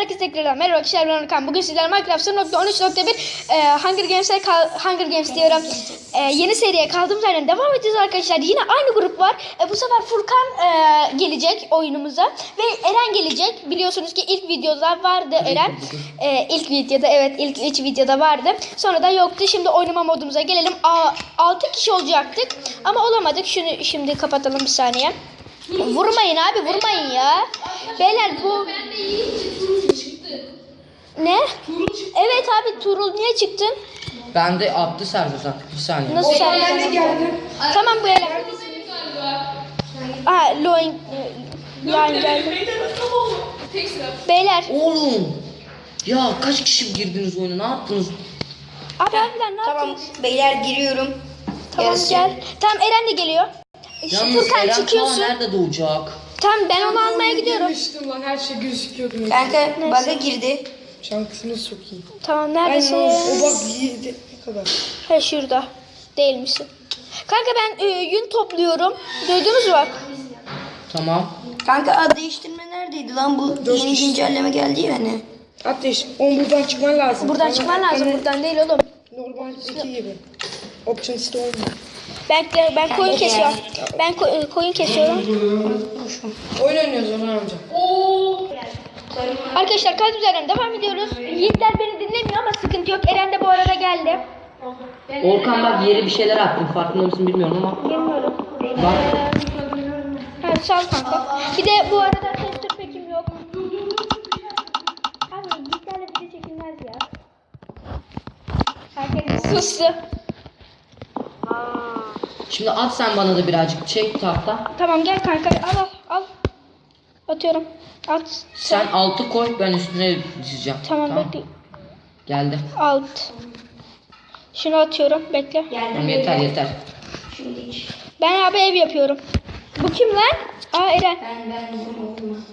Herkese tekrardan merhaba arkadaşlar ben Orkan. Bugün sizlerle Minecraft 0.13.1 e, Hunger Games'e Hunger Games diyorum. E, yeni seriye kaldığımız yerden devam edeceğiz arkadaşlar. Yine aynı grup var. E, bu sefer Furkan e, gelecek oyunumuza ve Eren gelecek. Biliyorsunuz ki ilk videoda vardı Eren. E, ilk videoda evet ilk üç videoda vardı. Sonra da yoktu. Şimdi oynama modumuza gelelim. A, 6 kişi olacaktık ama olamadık. Şunu şimdi kapatalım bir saniye. Vurmayın abi vurmayın ya. Beyler bu ne? Evet abi Tuğrul niye çıktın? Ben de attı serbest artık. Bir saniye. Nasıl sen? Tamam bu galiba. Aa Loin yani geldi. Beyler Oğlum. Ya kaç kişi girdiniz oyuna? Ne yaptınız? abi abiler ne Tamam yapıyorsun? beyler giriyorum. Tamam Yarısı. gel. Tamam Eren de geliyor. Şu Yalnız Furkan Eren çıkıyorsun. nerede doğacak? Tamam ben onu almaya gidiyorum. Girmiştim lan her şey gözüküyordu. Kanka bug'a girdi. Şansınız çok iyi. Tamam neredesin? o, o bak yedi ne kadar. Ha şurada. Değil misin? Kanka ben e, yün topluyorum. Duydunuz mu? Tamam. Kanka ad değiştirme neredeydi lan bu Dört yeni güncelleme geldi ya hani. Ateş, on buradan çıkman lazım. Buradan çıkman lazım. ama Buradan değil oğlum. Normaldeki gibi. Options'ta olmuyor. Ben ben koyun kesiyorum. Ben ko- e, koyun kesiyorum. Oyun oynuyoruz onu amca. Arkadaşlar kaldığımız yerden devam ediyoruz. Yiğitler beni dinlemiyor ama sıkıntı yok. Eren de bu arada geldi. Orkan bak yere bir şeyler attım. Farkında mısın bilmiyorum ama. Bilmiyorum. Bak. Evet sağ ol kanka. Bir de bu arada tester pekim yok. Abi Yiğitlerle video çekilmez ya. Herkes sustu. Şimdi at sen bana da birazcık. Çek tahta. Tamam gel kanka al al al. Atıyorum. At. Sen altı koy ben üstüne dizeceğim. Tamam, bekle. Geldi. Alt. Şunu atıyorum. Bekle. Tamam yeter yeter. Ben abi ev yapıyorum. Bu kim lan? Aa Eren. Ben ben oldum.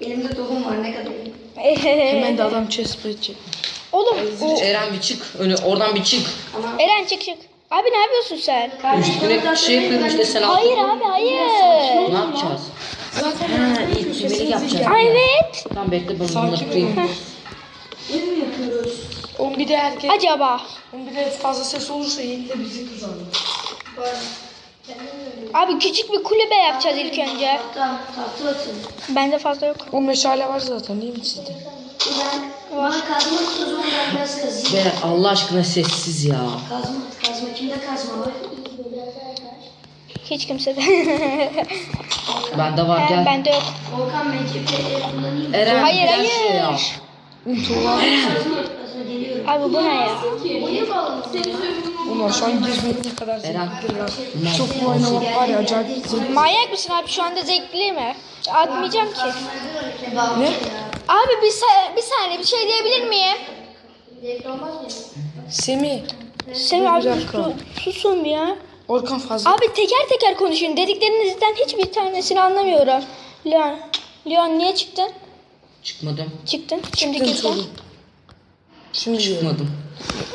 Elimde tohum var ne kadar iyi. Hemen de adam chestplate çekmiş. Oğlum o, Eren bir çık. Önü oradan bir çık. Eren çık çık. Abi ne yapıyorsun sen? Üstüne şey yapıyorum işte sen. Hayır abi hayır. Ne yapacağız? Zaten ha, yapacağız. Ay, evet. Tamam bekle ben bunları kırayım. On bir de herkes, Acaba. on bir de fazla ses olursa Yiğit de bizi kızardı. Abi küçük bir kulübe yapacağız ilk önce. Tamam tatlı atın. Bende fazla yok. O meşale var zaten değil mi sizde? Ben kazma ben biraz kazayım. Beyler Allah aşkına sessiz ya. Kazma kazma kimde kazma var? Hiç kimse de. Bende var gel. bende yok. Volkan MCP'leri kullanayım. Eren Hayır, gel hayır. şuraya. Kazma geliyorum. Abi bu ne ya? Ulan şu an girmek ne kadar Eren. zevkli lan. Çok bu oynamak var ya acayip zevkli. Manyak mısın abi şu anda zevkli mi? Atmayacağım ki. Ne? Abi bir, sa- bir saniye bir şey diyebilir miyim? Semih. Sen bir abi dakika. su- susun ya. Orkan fazla. Abi teker teker konuşun. Dediklerinizden hiçbir tanesini anlamıyorum. Leon. Leon niye çıktın? Çıkmadım. Çıktın. Şimdi Çıktın sorun. Şimdi yiyorum. Çıkmadım.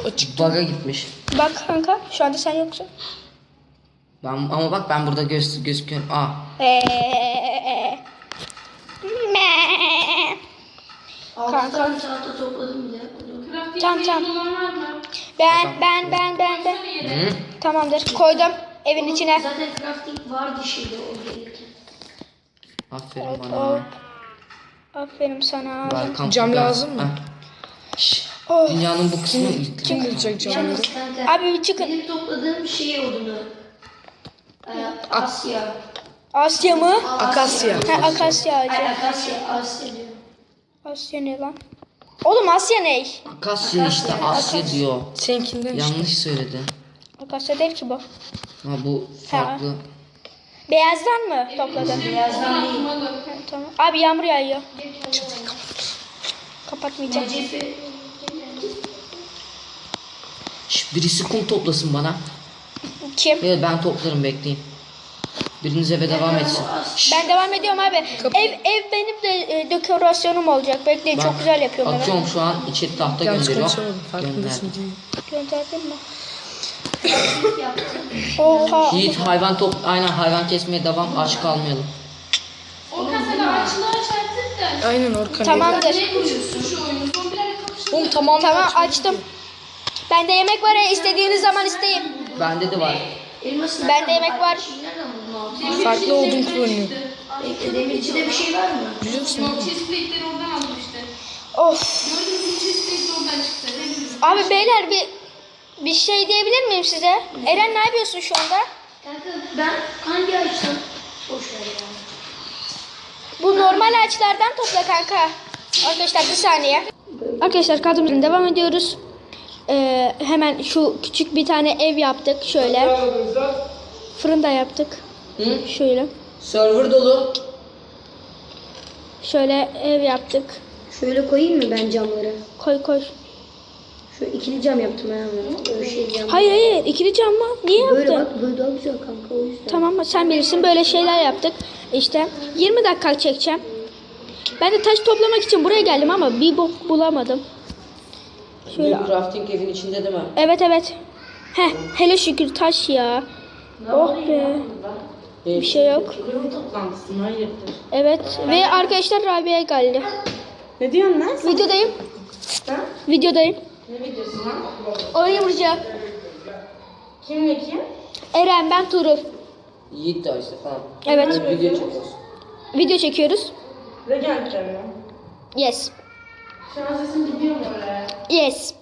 Açık. Baga gitmiş. Bak kanka şu anda sen yoksun. Ben, ama bak ben burada göz, gözüküyorum. Aa. Eee. Altı tane tahta topladım bile. Crafting Tamam, tamam. table olan var mı? Ben ben ben ben ben. Hı? Tamamdır. Koydum evin içine. Zaten crafting vardı şeyde o gelirken. Aferin Hop, bana. hop. Aferin sana. Welcome Cam to the- lazım mı? Ha. Oh. Dünyanın bu kısmı. Kim kıracak camları? Yalnız kanka. Abi bir çıkın. Benim topladığım şey odunu. Ee, Asya. Asya mı? Akasya. Ha, Akasya Ay ağacı. Akasya, Asya diyorum. Asya ne lan? Oğlum Asya ne? Akasya işte Asya diyor. Seninkinden işte. Yanlış söyledi. Akasya değil ki bu. Ha bu farklı. Beyazdan mı topladın? Beyazdan değil. Ha, tamam. Abi yağmur yağıyor. Kapatmayacağım. Şş, birisi kum toplasın bana. Kim? Evet ben toplarım bekleyin. Biriniz eve devam etsin. Ben devam ediyorum abi. Ev ev benim de e, dekorasyonum olacak. Bekleyin çok güzel yapıyorum ben. Atıyorum şu an içeri tahta Yanlış gönderiyorum. konuşamadım. Farkındasın değil. Gönderdin mi? Oha. Yiğit hayvan top aynen hayvan kesmeye devam aç kalmayalım. Orkan sen ağaçlığa çarptık da Aynen Orkan. Tamamdır. Ne vuruyorsun şu oyunu? Zombilerle kapışın. Oğlum tamam. Tamam açtım. Bende yemek var ya istediğiniz zaman isteyin. Bende de var. Elması Bende yemek var. Farklı odun kullanıyor. Bekle demircide bir şey var mı? Oradan aldım işte. Of. Gördüğünüz gibi chestplate oradan çıktı. Hepimiz. Abi beyler bir bir şey diyebilir miyim size? Eren ne yapıyorsun şu anda? Kanka ben hangi açtım? Boş ver ya. Bu normal ağaçlardan topla kanka. Arkadaşlar bir saniye. Arkadaşlar kadromuza devam ediyoruz. Ee, hemen şu küçük bir tane ev yaptık şöyle. Fırın da yaptık. Hı? Şöyle. Server dolu. Şöyle ev yaptık. Şöyle koyayım mı ben camları? Koy koy. Şu ikili cam yaptım ben ama. Şey cam. Hayır hayır ikili cam mı? Niye Böyle yaptın? bak böyle daha güzel kanka o yüzden. Tamam sen bilirsin böyle şeyler yaptık. İşte 20 dakika çekeceğim. Ben de taş toplamak için buraya geldim ama bir bok bulamadım. Şöyle. Bir crafting evin içinde değil mi? Evet evet. Heh hele şükür taş ya. Oh be. Bir şey yok. Hayırdır? Evet ve arkadaşlar Rabia geldi. Ne diyorsun lan? Videodayım. Videodayım. Ne videosu lan? Oyun vuracağım. Kimle kim? Eren ben Tuğrul. Yiğit de işte falan. Evet. Video çekiyoruz. Video çekiyoruz. Regent'ten mi? Yes. Şu an sesin gidiyor mu oraya? Yes.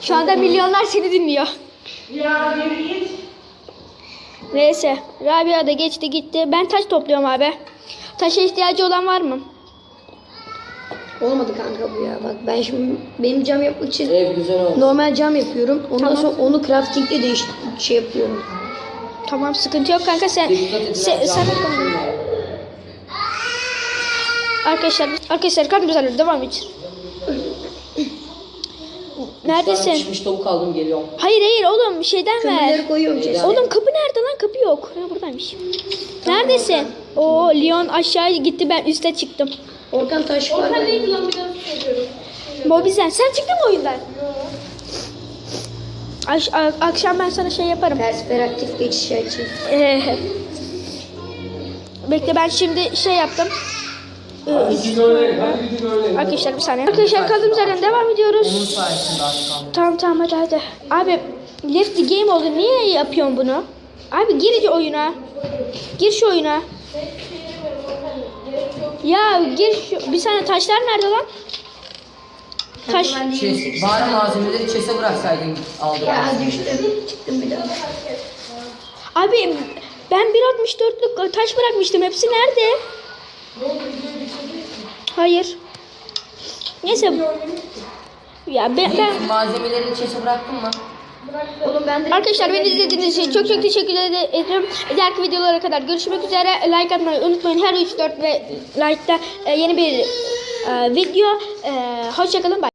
Şu anda milyonlar seni dinliyor. Ya geri git. Neyse. Rabia da geçti gitti. Ben taş topluyorum abi. Taşa ihtiyacı olan var mı? Olmadı kanka bu ya. Bak ben şimdi benim cam yapmak için Ev güzel oldu. normal cam yapıyorum. Ondan Tamam. sonra onu craftingle değiş şey yapıyorum. Tamam sıkıntı yok kanka sen. Dikkat ha, sen camları arkadaşlar arkadaşlar kan güzel devam et. Neredesin? pişmiş tavuk aldım geliyorum. Hayır hayır oğlum şeyden ver. Kömürleri koyuyorum. Oğlum kapı nerede lan? Kapı yok. Ha buradaymış. Neredesin? Oo Leon aşağı gitti ben üste çıktım. Orkan taş var. Orhan neydi lan bir daha söylüyorum. Mobizen sen çıktın mı oyundan? Aş- a- akşam ben sana şey yaparım. Perspektif geçiş için. Ee, bekle ben şimdi şey yaptım. Ee, arkadaşlar bir saniye. Arkadaşlar kaldığımız yerden devam ediyoruz. Tamam tamam hadi hadi. Abi left the game oldu. Niye yapıyorsun bunu? Abi gir oyuna. Gir şu oyuna. Ya gir şu. Bir saniye taşlar nerede lan? Taş. Chest, bari malzemeleri chest'e bıraksaydın aldım. Ya düştüm. Çıktım bir daha. Abi ben 1.64'lük taş bırakmıştım. Hepsi nerede? Hayır. Neyse. Ya ben, ben Malzemelerini chest'e bıraktın mı? Oğlum ben de Arkadaşlar beni izlediğiniz için çok çok teşekkür ederim. Diğer videolara kadar görüşmek üzere. Like atmayı unutmayın. Her 3-4 ve like'da e, yeni bir e, video. E, hoşçakalın. Bye.